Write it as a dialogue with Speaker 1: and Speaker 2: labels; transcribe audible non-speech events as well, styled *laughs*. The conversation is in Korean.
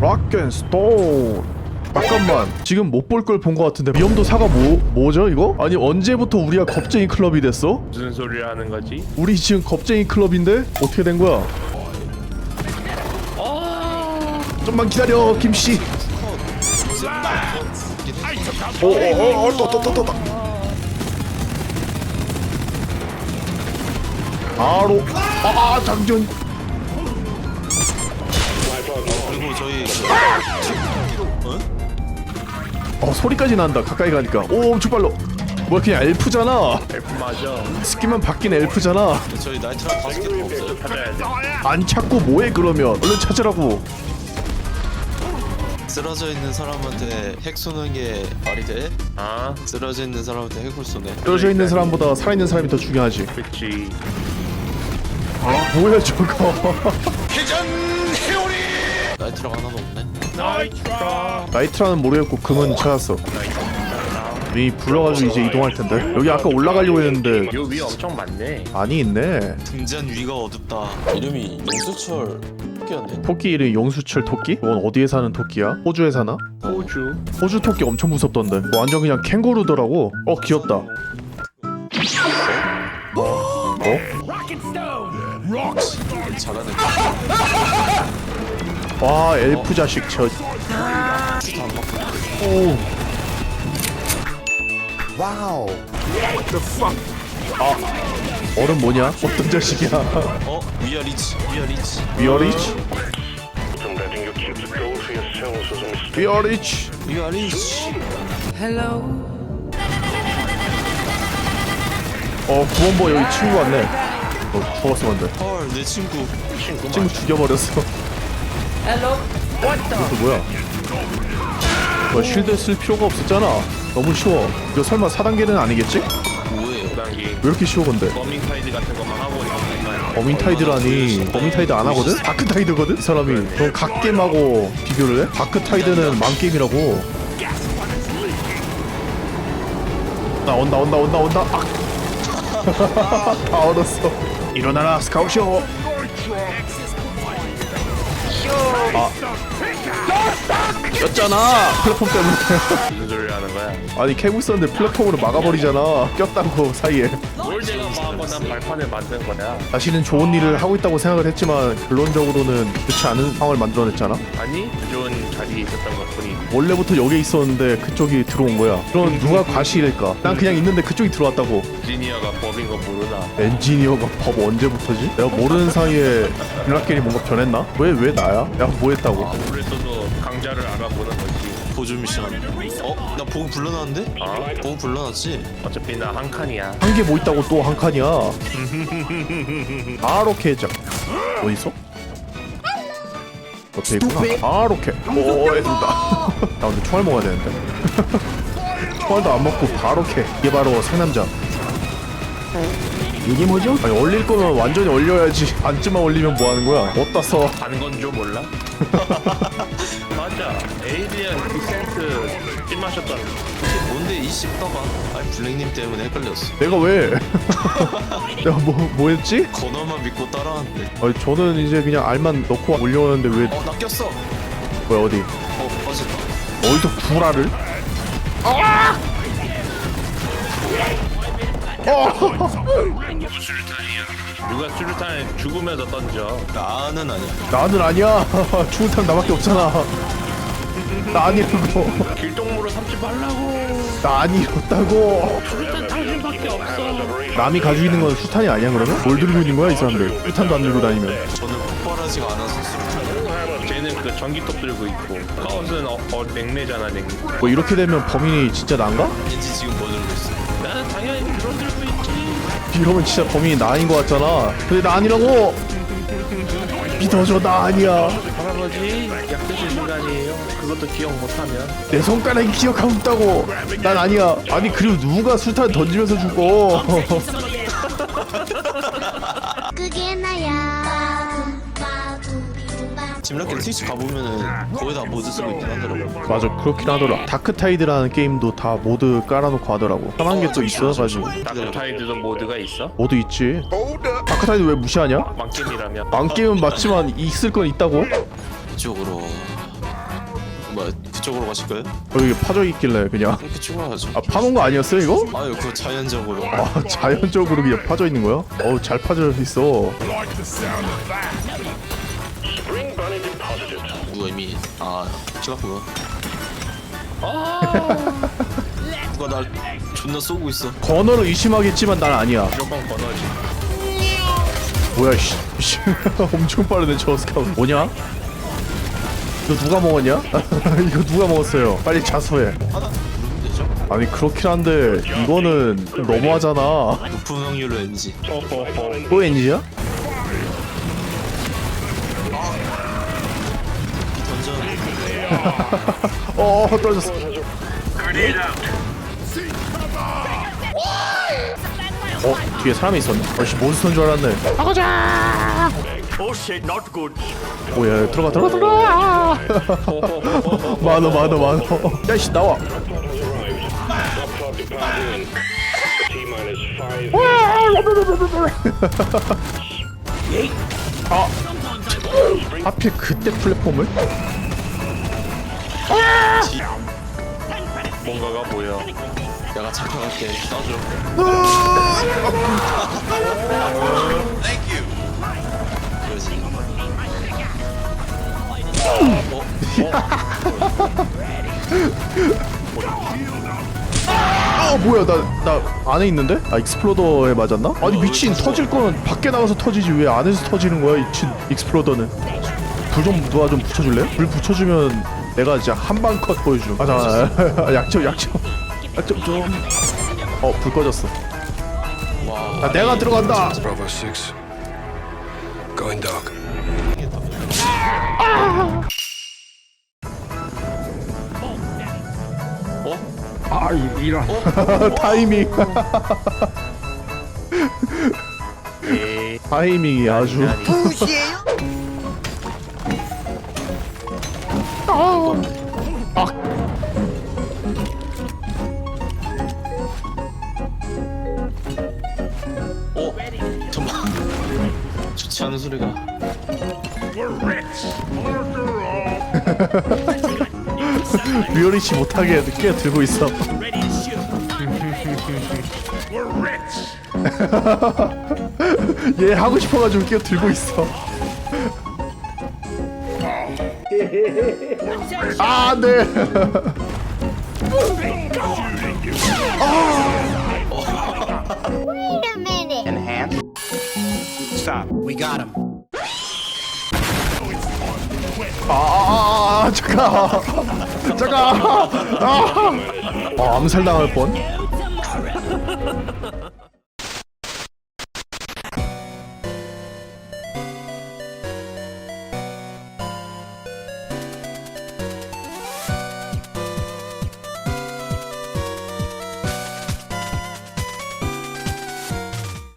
Speaker 1: 락앤스톤 잠깐만 지금 못 볼 걸 본 것 같은데 위험도 사가 뭐 뭐죠 이거? 아니 언제부터 우리가 겁쟁이 클럽이 됐어?
Speaker 2: 무슨 소리를 하는 거지?
Speaker 1: 우리 지금 겁쟁이 클럽인데 어떻게 된 거야? 좀만 기다려 김씨. 오오오또또또또 바로 아 장전.
Speaker 3: 그리고 저희
Speaker 1: 어 소리까지 난다 가까이 가니까 오 엄청 빨라. 뭐야 그냥 엘프잖아.
Speaker 2: 엘프 맞아.
Speaker 1: 스킨만 바뀐 엘프잖아.
Speaker 3: 저희 나이트랑 다섯 개도 없어요.
Speaker 1: 안 찾고 뭐해 그러면 얼른 찾으라고.
Speaker 3: 쓰러져 있는 사람한테 핵 쏘는 게 말이 돼?
Speaker 2: 아,
Speaker 3: 쓰러져 있는 사람한테 핵을 쏘네.
Speaker 1: 떨어져 있는 사람보다 살아 있는 사람이 더 중요하지.
Speaker 2: 그치.
Speaker 1: 뭐야 저거? *laughs*
Speaker 3: 나이트랑 하나도 없네.
Speaker 2: 나이트라.
Speaker 1: 나이트라는 모르겠고 금은 찾았어. 이 불러가지고 이제 이동할 텐데. 여기 아까 올라가려고 했는데
Speaker 2: 요 위에 엄청 많네.
Speaker 1: 아니 있네.
Speaker 3: 등잔 위가 어둡다. 이름이 용수철 토끼였네.
Speaker 1: 토끼 이름 용수철 토끼? 그건 어디에 사는 토끼야? 호주에 사나?
Speaker 2: 호주.
Speaker 1: 호주 토끼 엄청 무섭던데. 뭐 완전 그냥 캥거루더라고. 어 귀엽다. 어?
Speaker 3: 잘하네.
Speaker 1: 와 엘프 자식 저. 오. 와우. 아 얼음 뭐냐? 어떤 자식이야?
Speaker 3: 어? 위아 리치. 위아 리치.
Speaker 1: 위어리치? 위어리치.
Speaker 3: 위아 리치.
Speaker 1: 어 구원보 여기 친구 왔네. 어 죽었으면 안 돼.
Speaker 3: 헐, 내 친구.
Speaker 1: 친구 죽여버렸어. 이것도 뭐야? 뭐 쉴드 쓸 필요가 없었잖아. 너무 쉬워. 이거 설마 4단계는 아니겠지?
Speaker 3: 뭐예요?
Speaker 2: 2단계.
Speaker 1: 왜 이렇게 쉬워 근데?
Speaker 2: 버밍 타이드 같은 것만 하고 있는
Speaker 1: 버민타이드라니 버민타이드 안 하거든? 다크타이드거든? 이 사람이 그럼 갓겜하고 비교를 해? 다크타이드는 망게임이라고 나 온다 온다 온다 온다 아! *laughs* 다 얼었어 일어나라 스카우쇼 아 꼈잖아 플랫폼 때문에
Speaker 2: 무슨 소리를 하는 거야?
Speaker 1: 아니 캐고 있었는데 플랫폼으로 막아버리잖아 꼈다고 사이에
Speaker 2: 뭘 내가 뭐하고 난 발판을 만든 거야?
Speaker 1: 자신은 좋은 일을 하고 있다고 생각을 했지만 결론적으로는 그렇지 않은 상황을 만들어냈잖아.
Speaker 2: 아니, 좋은 자리에 있었던 것 뿐이.
Speaker 1: 원래부터 여기에 있었는데 그쪽이 들어온 거야. 그럼 누가 과실일까? 난 그냥 있는데 그쪽이 들어왔다고.
Speaker 2: 지니어가 법인 거 모르나?
Speaker 1: 엔지니어가 법 언제부터지? 내가 모르는 사이에 블락길이 뭔가 변했나? 왜 왜 나야? 내가 뭐 했다고?
Speaker 2: 아무래도 강자를 알아보는 거지.
Speaker 3: 보조 미션. 어? 나 보고 불러놨는데?
Speaker 2: 아,
Speaker 3: 보고 불러놨지?
Speaker 2: 어차피 나 한 칸이야.
Speaker 1: 한 개 뭐 있다고 또 한 칸이야. *laughs* 바로 캐자. 어디 있어? 옆에 있구나. 바로 캐. 오, 애들다. 나 근데 총알 먹어야 되는데. *laughs* 총알도 안 먹고 바로 캐. 이게 바로 상남자. 이게 뭐죠? 아니 얼릴 거면 완전히 얼려야지. 반쯤만 얼리면 뭐 하는 거야? 어디다 써?
Speaker 2: 반건 줄 몰라? *laughs* 맞아. 에이리언 디센트 찜마셨던
Speaker 3: 이게 뭔데 이 씹다가? 아니 블랙님 때문에 헷갈렸어.
Speaker 1: 내가 왜? *laughs* 내가 뭐, 뭐 했지?
Speaker 3: 건어만 믿고 따라왔는데.
Speaker 1: 아니 저는 이제 그냥 알만 넣고 올려오는데 왜
Speaker 3: 어, 나 꼈어.
Speaker 1: 뭐야 어디?
Speaker 3: 어, 빠졌다.
Speaker 1: 어디서 구라를?
Speaker 2: 누가 수류탄을 죽으면서 던져.
Speaker 3: 나는 아니야.
Speaker 1: 나는 아니야. *laughs* 사람 나밖에 없잖아. 나 아니라고.
Speaker 2: 길동무로 삼지 말라고.
Speaker 1: 나 아니었다고.
Speaker 2: 수류탄 당신밖에 없어.
Speaker 1: 남이 가지고 있는 건 수탄이 아니야 그러면? 뭘 들고 있는 거야 이 사람들? 수탄도 안 들고 다니면.
Speaker 3: 저는 폭발하지가 않아서 수류탄.
Speaker 2: 쟤는 그 전기톱 들고 있고. 카오스는 어, 어 냉내잖아 냉내.
Speaker 1: 뭐 이렇게 되면 범인이 진짜 난가?
Speaker 3: 왠지 지금 뭐 들고 있어.
Speaker 1: 이러면 진짜 범인이 나 아닌 것 같잖아. 근데 나 아니라고. 믿어줘 나 아니야.
Speaker 2: 할아버지 약 드실 시간이에요. 그것도 기억 못하면.
Speaker 1: 내 손가락이 기억하고 있다고. 난 아니야. 아니 그리고 누가 수탄 던지면서 죽어?
Speaker 4: 그게 나야.
Speaker 3: 짐락길 트위치 가보면은 거의 다 모드 쓰고 있긴 하더라고.
Speaker 1: 맞아 그렇긴 하더라. 다크타이드라는 게임도 다 모드 깔아놓고 하더라고. 편한 게 또 있어가지고.
Speaker 2: 다크타이드도 모드가 있어?
Speaker 1: 모드 있지. 다크타이드 왜 무시하냐?
Speaker 2: 망게임이라면.
Speaker 1: 망게임은 맞지만 있을 건 있다고?
Speaker 3: 이쪽으로 뭐 그쪽으로 가실까요?
Speaker 1: 어, 여기 파져 있길래 그냥
Speaker 3: 그쪽으로 가죠.
Speaker 1: 아 파놓은 거 아니었어요 이거?
Speaker 3: 아유 그거 자연적으로.
Speaker 1: 아 자연적으로 그냥 파져 있는 거야? 어우 잘 파져 있어
Speaker 3: 누가 이미 아 피났구나. *laughs* 누가 날 존나 쏘고 있어.
Speaker 1: 건어를 의심하겠지만 난 아니야
Speaker 2: 무조건 건너지.
Speaker 1: 뭐야 씨, 씨. *laughs* 엄청 빠르네 저 스카우트 뭐냐? 이거 누가 먹었냐? *laughs* 이거 누가 먹었어요 빨리 자수해
Speaker 3: 하나 누르면 되죠?
Speaker 1: 아니 그렇긴 한데 이거는 좀 너무하잖아
Speaker 3: 높은 확률로 NG.
Speaker 1: 또 NG야? 어 떨어졌어. 어 뒤에 사람이 있었네. 어씨 몬스터인 줄 알았네. 아가자! 오야 들어가 들어가. 들어가 많어 많어 많어 야 씨 나와.
Speaker 5: T minus five.
Speaker 1: 아 하필 그때 플랫폼을?
Speaker 2: 뭔가가 보여.
Speaker 3: 내가 잡혀갈게. 쏴줘. 그러지.
Speaker 1: 아 뭐야 나 나 안에 있는데? 아 익스플로더에 맞았나? 아니 미친 터질 거는 밖에 나가서 터지지 왜 안에서 터지는 거야 이 미친 익스플로더는 불 좀 누가 좀 붙여줄래? 불 붙여주면 내가 진짜 한방 컷 보여줘 *laughs* 아 잠깐 약점 약점 약점 좀 어 불 꺼졌어
Speaker 3: 와.
Speaker 1: 아 내가 들어간다
Speaker 6: Bravo 6. Going dark.
Speaker 1: 아 이런 *laughs* 타이밍 *laughs* 타이밍이 아주
Speaker 3: 어? 좋지 않은 소리가. *laughs*
Speaker 1: 리얼리치 못하게 꽤 들고 있어 *laughs* 얘 하고 싶어가지고 꽤 들고 있어 *laughs* 아 네.
Speaker 4: Wait
Speaker 1: 아, 아, 아, 잠깐. 잠깐. 아, 아, 암살 당할 뻔.